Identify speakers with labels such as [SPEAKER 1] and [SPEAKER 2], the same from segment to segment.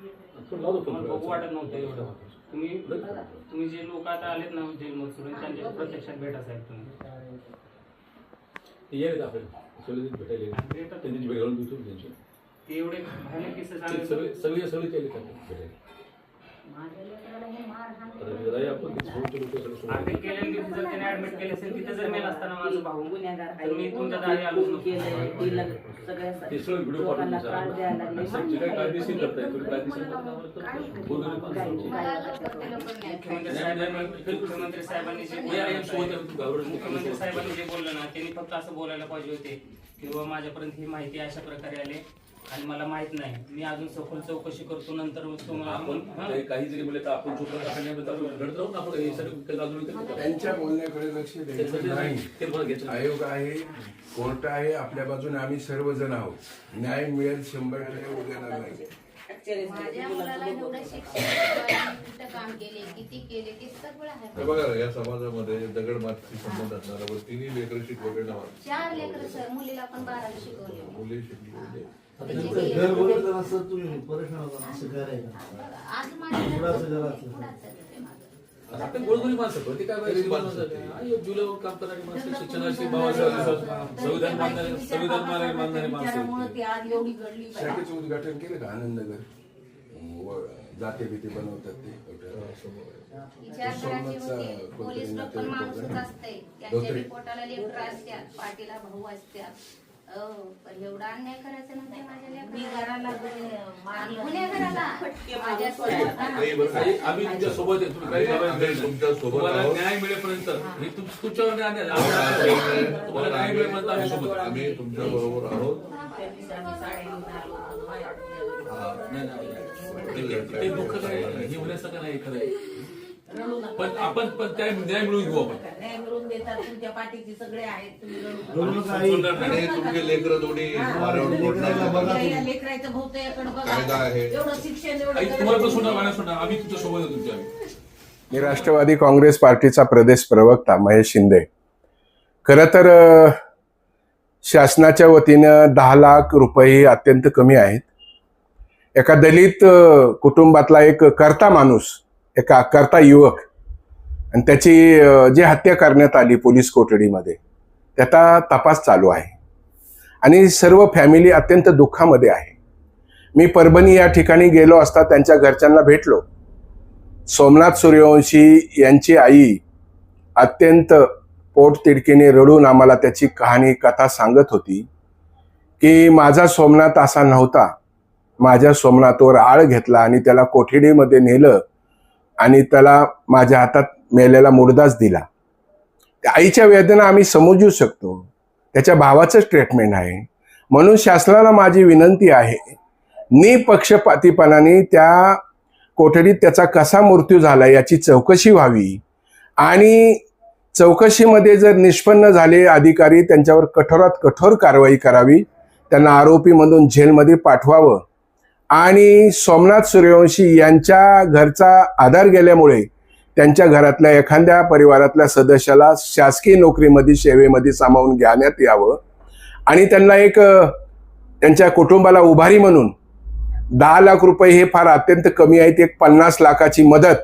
[SPEAKER 1] बघा
[SPEAKER 2] वाटत नव्हतं एवढं. तुम्ही तुम्ही जे लोक आता आलेत ना जेलमध्ये सोडून त्यांच्या प्रत्यक्षात भेटा साहेब तुम्ही.
[SPEAKER 3] ये आपण भेटायला ये. त्यांची भेट घालून देतो त्यांची
[SPEAKER 2] एवढे भयानक किस्से
[SPEAKER 3] सगळे सगळे सगळे केले त्यांनी भेटायला.
[SPEAKER 2] ऍडमिट केले असेल तिथे जर मेल असताना माझा भाऊ.
[SPEAKER 4] गुन्हेगार
[SPEAKER 2] मी तुमच्या दारी.
[SPEAKER 4] केलंय, तिला सगळ्या लोकांना त्रास द्यायला लागले.
[SPEAKER 1] न्याय
[SPEAKER 2] मुख्यमंत्री साहेबांनी जे. मुख्यमंत्री साहेबांनी जे बोललं ना त्यांनी फक्त असं बोलायला पाहिजे होते की बाबा माझ्यापर्यंत ही माहिती अशा प्रकारे आली. आणि मला माहीत नाही. मी अजून सखोल चौकशी करतो नंतर तुम्हाला
[SPEAKER 3] आपण
[SPEAKER 2] हा?
[SPEAKER 3] काही- काही जरी बोलले तर आपण टाकण्याबद्दल आपण घडत राहू ना आपण? हे सर्व काही अजून काही करतो.
[SPEAKER 5] त्यांच्या बोलण्याकडे लक्ष
[SPEAKER 3] ते
[SPEAKER 5] द्यायचं
[SPEAKER 3] सगळे
[SPEAKER 5] नाही.
[SPEAKER 3] ते.
[SPEAKER 5] आयोग आहे कोर्ट आहे आपल्या बाजूने आम्ही सर्वजण आहोत. न्याय मिळेल शंभर टक्के उद्याला नाही.
[SPEAKER 4] Actually,
[SPEAKER 1] माझ्या मुलाला एवढं शिक्षण कुठं काम केले किती केले ते सगळं
[SPEAKER 6] हे
[SPEAKER 1] आहे
[SPEAKER 6] बघा ना, या समाजामध्ये दगड मातीशी संबंध असणाऱ्यावर तिन्ही लेकरं शिकवले
[SPEAKER 1] चार लेकर सर मुलीला पण बारावी शिकवले.
[SPEAKER 6] मुली शिकली
[SPEAKER 1] तिचे
[SPEAKER 7] घर बघत जरा असं तुम्ही परेशान होता असं करायचं
[SPEAKER 1] आज माझ्या
[SPEAKER 7] कुणाचं घर
[SPEAKER 1] आहे
[SPEAKER 3] आपण गोळगोळी माणसं पण ते काय माहिती माणसं आणि जुलैवर काम करणारी माणसं शिक्षणाची भावाचं संविधान मानणारे संविधान मानणारी मानणारी
[SPEAKER 4] त्याच्यामुळं
[SPEAKER 3] माणसं
[SPEAKER 4] ती. आज एवढी घडली पाहिजे.
[SPEAKER 5] शाखेचं उद्घाटन केलं का? आनंदनगर? जाते बिते बनवतात ते.
[SPEAKER 1] विचार करायची होती. पोलीस लोक पण माणूसच असते त्यांच्या रिपोर्टाला लेकर असतात पाठीला भाऊ असतात. पण एवढा अन्याय करायचा नव्हते माझ्या
[SPEAKER 4] मी घराला
[SPEAKER 3] आम्ही तुमच्यासोबत आहे तुम्ही काही.
[SPEAKER 6] तुमच्यासोबत
[SPEAKER 3] तुम्हाला. न्याय मिळेपर्यंत हे तुम- तुमच्यावर न्याय नाही. तुम्हाला न्याय मिळेपर्यंत आम्ही सोबत आहे.
[SPEAKER 6] आम्ही तुमच्या बरोबर आहोत
[SPEAKER 4] त्या दिवशी आम्ही साड्या घेऊन आलो होतो.
[SPEAKER 6] हा.
[SPEAKER 3] नाही, नाही, नाही. ते- ते दुःख काय हे होण्यासारखं नाही खरं आहे. पण आपण पण त्या न्याय मिळवून घेऊ आपण.
[SPEAKER 4] न्याय मिळवून देतात. तुमच्या पाठीची सगळे आहेत. तुम्ही रडू नका.
[SPEAKER 7] रडू नका. आई.
[SPEAKER 3] सोडणार नाही.
[SPEAKER 6] आणि तुमचे लेकरं दोन्ही वाऱ्यावर
[SPEAKER 7] लेकराला
[SPEAKER 6] पडणार
[SPEAKER 7] बघा.
[SPEAKER 4] या- या लेकराचं भोवतयाकडे
[SPEAKER 6] कायदा
[SPEAKER 4] बघा.
[SPEAKER 6] आहे.
[SPEAKER 4] एवढं शिक्षण एवढं
[SPEAKER 3] आई,
[SPEAKER 4] करणं-
[SPEAKER 3] तुम्हाला पण सोडणार मला सोडणार आम्ही तुमच्यासोबत आहे तुमच्या. आम्ही
[SPEAKER 5] मी राष्ट्रवादी काँग्रेस पार्टीचा प्रदेश प्रवक्ता महेश शिंदे. खरं तर अ, शासनाच्या वतीनं दहा लाख रुपये हे अत्यंत कमी आहेत. एका दलित अ, कुटुंबातला एक करता माणूस एका करता युवक. आणि त्याची जी हत्या करण्यात आली पोलीस कोठडीमध्ये त्याचा तपास चालू आहे. आणि सर्व फॅमिली अत्यंत दुःखामध्ये आहे. मी परभणी या ठिकाणी गेलो असता त्यांच्या घरच्यांना भेटलो. सोमनाथ सूर्यवंशी यांची आई अत्यंत पोटतिडकीने रडून आम्हाला त्याची कहाणी कथा सांगत होती की माझा सोमनाथ असा नव्हता. माझ्या सोमनाथवर आळ घेतला आणि त्याला कोठडीमध्ये नेलं. आणि त्याला माझ्या हातात मेलेला मुर्दाच दिला. आईच्या वेदना आम्ही समजू शकतो. त्याच्या भावाचंच ट्रीटमेंट आहे. म्हणून शासनाला माझी विनंती आहे निपक्षपातीपणाने त्या कोठडीत त्याचा कसा मृत्यू झाला याची चौकशी व्हावी. आणि चौकशीमध्ये जर निष्पन्न झाले अधिकारी त्यांच्यावर कठोरात कठोर कारवाई करावी त्यांना आरोपी म्हणून जेलमध्ये पाठवावं. आणि सोमनाथ सूर्यवंशी यांच्या घरचा आधार गेल्यामुळे त्यांच्या घरातल्या एखाद्या परिवारातल्या सदस्याला शासकीय नोकरीमध्ये सेवेमध्ये सामावून घेण्यात यावं. आणि त्यांना एक त्यांच्या कुटुंबाला उभारी म्हणून दहा लाख रुपये हे फार अत्यंत कमी आहेत. एक पन्नास लाखाची मदत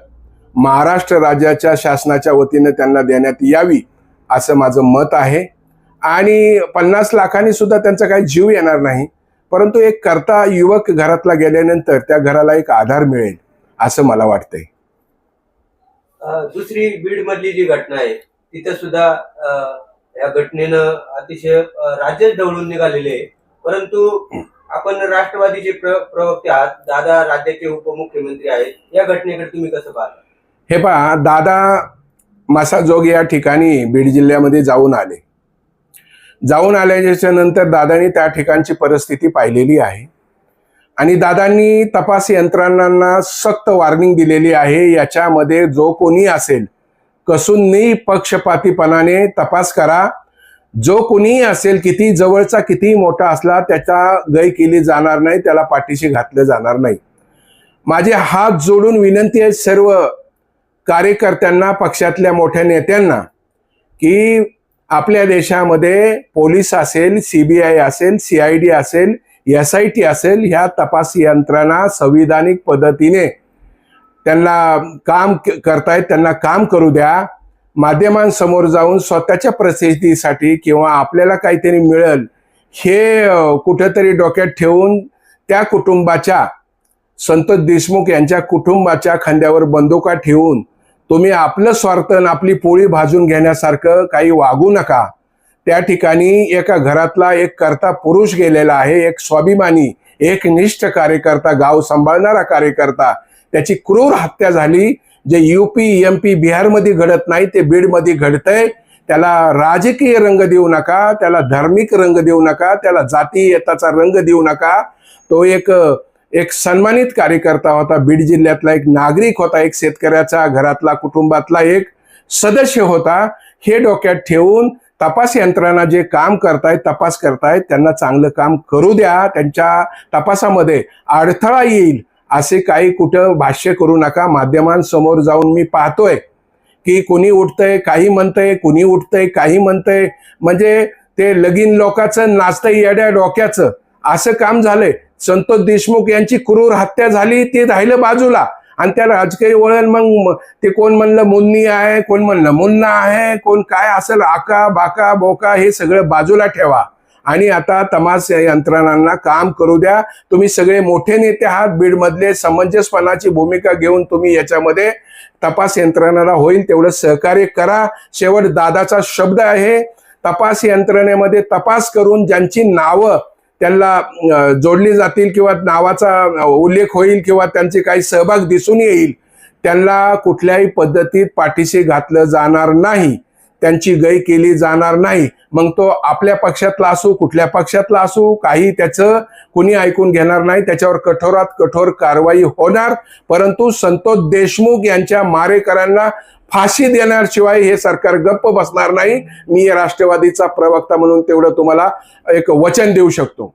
[SPEAKER 5] महाराष्ट्र राज्याच्या शासनाच्या वतीनं त्यांना देण्यात यावी असं माझं मत आहे. आणि पन्नास लाखांनी सुद्धा त्यांचा काही जीव येणार नाही. परंतु एक करता युवक घरातला गेल्यानंतर त्या घराला एक आधार मिळेल असं मला वाटतंय.
[SPEAKER 8] दुसरी बीड मधली जी घटना आहे तिथे सुद्धा या घटनेनं अतिशय अ, राज्यच ढवळून निघालेले आहे. परंतु आपण राष्ट्रवादीचे प्र- प्रवक्ते आहात दादा राज्याचे उपमुख्यमंत्री आहेत. या घटनेकडे तुम्ही कसं पाहता?
[SPEAKER 5] हे पहा दादा मासाजोग या ठिकाणी बीड जिल्ह्यामध्ये जाऊन आले. जाऊन आल्याच्यानंतर दादांनी त्या ठिकाणची परिस्थिती पाहिलेली आहे. आणि दादांनी तपास यंत्रणांना सक्त वॉर्निंग दिलेली आहे. याच्यामध्ये जो कोणी असेल कसूनही पक्षपातीपणाने तपास करा. जो कोणीही असेल किती जवळचा किती मोठा असला त्याचा गय केली जाणार नाही त्याला पाठीशी घातलं जाणार नाही. माझे हात जोडून विनंती आहे सर्व कार्यकर्त्यांना पक्षातल्या मोठ्या नेत्यांना की आपल्या देशामध्ये पोलीस असेल सीबीआय असेल सीआयडी असेल एस आय टी असेल ह्या तपास यंत्रणा संविधानिक पद्धतीने त्यांना काम क- करतायत त्यांना काम करू द्या. माध्यमांसमोर जाऊन स्वतःच्या प्रसिद्धीसाठी किंवा आपल्याला काहीतरी मिळेल हे कुठेतरी डोक्यात ठेवून त्या कुटुंबाच्या संतोष देशमुख यांच्या कुटुंबाच्या खांद्यावर बंदुका ठेवून तुम्ही आपलं स्वार्थ आणि आपली पोळी भाजून घेण्यासारखं काही वागू नका. त्या ठिकाणी एका घरातला एक करता पुरुष गेलेला आहे एक स्वाभिमानी एक निष्ठ कार्यकर्ता गाव सांभाळणारा कार्यकर्ता. त्याची क्रूर हत्या झाली. जे युपी एम पी बिहारमध्ये घडत नाही ते बीडमध्ये घडतंय. त्याला राजकीय रंग देऊ नका त्याला धार्मिक रंग देऊ नका त्याला जातीयताचा रंग देऊ नका. तो एक एक सन्मानित कार्यकर्ता होता. बीड जिल्ह्यातला एक नागरिक होता एक शेतकऱ्याचा घरातला कुटुंबातला एक सदस्य होता. हे डोक्यात ठेवून तपास यंत्रणा जे काम करतायत तपास करतायत त्यांना चांगलं काम करू द्या. त्यांच्या तपासामध्ये अडथळा येईल असे काही कुठं भाष्य करू नका. माध्यमांसमोर जाऊन मी पाहतोय की कोणी उठतंय काही म्हणतंय कुणी उठतंय काही म्हणतंय. म्हणजे ते लगीन लोकांचं नाचतंय येड्या डोक्याचं. असं काम झालंय. संतोष देशमुख यांची क्रूर हत्या झाली ते राहिलं बाजूला. आणि त्या राजकीय वळण मग ते कोण म्हणलं मुन्नी आहे कोण म्हणलं मुन्ना आहे कोण काय असेल आका बाका बोका हे सगळं बाजूला ठेवा. आणि आता तमास यंत्रणांना काम करू द्या. तुम्ही सगळे मोठे नेते आहात बीडमधले समंजसपणाची भूमिका घेऊन तुम्ही याच्यामध्ये तपास यंत्रणाला होईल तेवढं सहकार्य करा. शेवट दादाचा शब्द आहे तपास यंत्रणेमध्ये तपास करून ज्यांची नावं त्यांना जोडली जातील किंवा नावाचा उल्लेख होईल किंवा त्यांचे काही सहभाग दिसून येईल त्यांना कुठल्याही पद्धतीत पाठीशी घातलं जाणार नाही. त्यांची गय केली जाणार नाही. मग तो आपल्या पक्षातला असू कुठल्या पक्षातला असू काही त्याचं कुणी ऐकून घेणार नाही. त्याच्यावर कठोरात कठोर कारवाई होणार. परंतु संतोष देशमुख यांच्या मारेकरांना फाशी देण्याशिवाय हे सरकार गप्प बसणार नाही. मी राष्ट्रवादीचा प्रवक्ता म्हणून तेवढं तुम्हाला एक वचन देऊ शकतो.